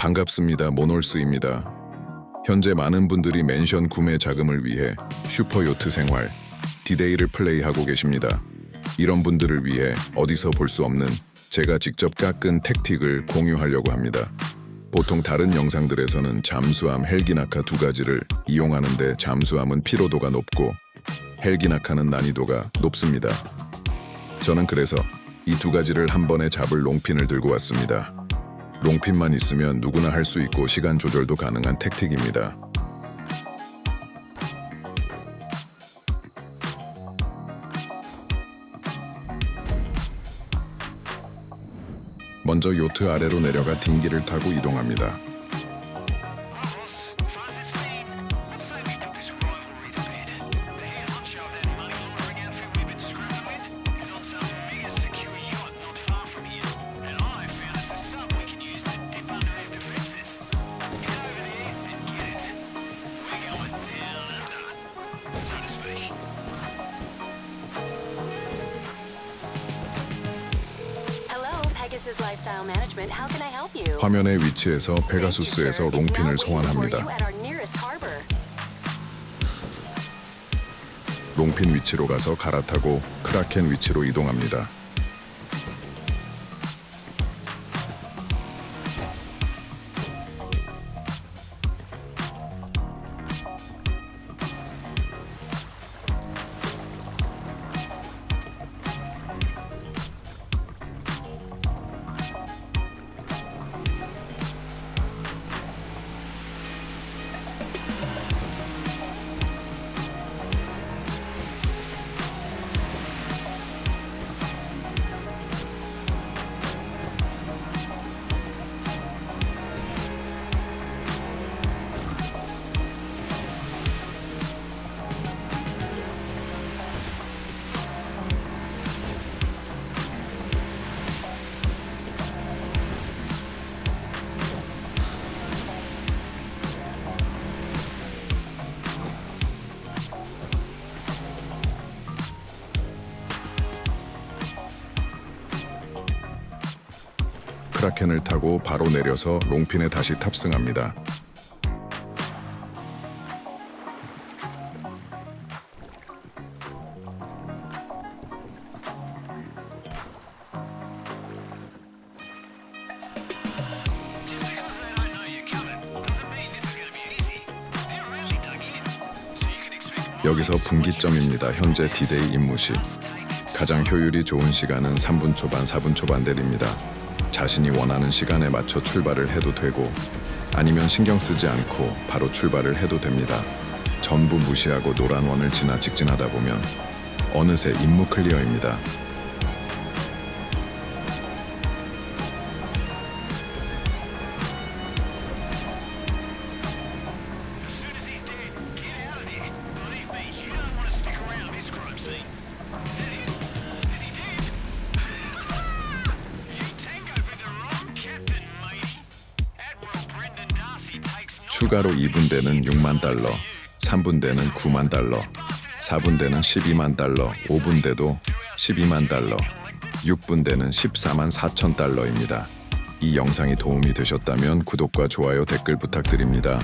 반갑습니다. 모놀스입니다. 현재 많은 분들이 맨션 구매 자금을 위해 슈퍼요트 생활, 디데이를 플레이하고 계십니다. 이런 분들을 위해 어디서 볼 수 없는 제가 직접 깎은 택틱을 공유하려고 합니다. 보통 다른 영상들에서는 잠수함, 헬기나카 두 가지를 이용하는데 잠수함은 피로도가 높고 헬기나카는 난이도가 높습니다. 저는 그래서 이 두 가지를 한 번에 잡을 롱핀을 들고 왔습니다. 롱핀만 있으면 누구나 할 수 있고 시간 조절도 가능한 택틱입니다. 먼저 요트 아래로 내려가 딩기를 타고 이동합니다. 화면의 위치에서 페가수스에서 롱핀을 소환합니다. 롱핀 위치로 가서 갈아타고 크라켄 위치로 이동합니다. 크라켄을 타고 바로 내려서 롱핀에 다시 탑승합니다. 여기서 분기점입니다. 현재 디데이 임무 시 가장 효율이 좋은 시간은 3분 초반, 4분 초반대입니다. 자신이 원하는 시간에 맞춰 출발을 해도 되고 아니면 신경 쓰지 않고 바로 출발을 해도 됩니다. 전부 무시하고 노란 원을 지나 직진하다 보면 어느새 임무 클리어입니다. 추가로 2분대는 6만 달러, 3분대는 9만 달러, 4분대는 12만 달러, 5분대도 12만 달러, 6분대는 14만 4천 달러입니다. 이 영상이 도움이 되셨다면 구독과 좋아요 댓글 부탁드립니다.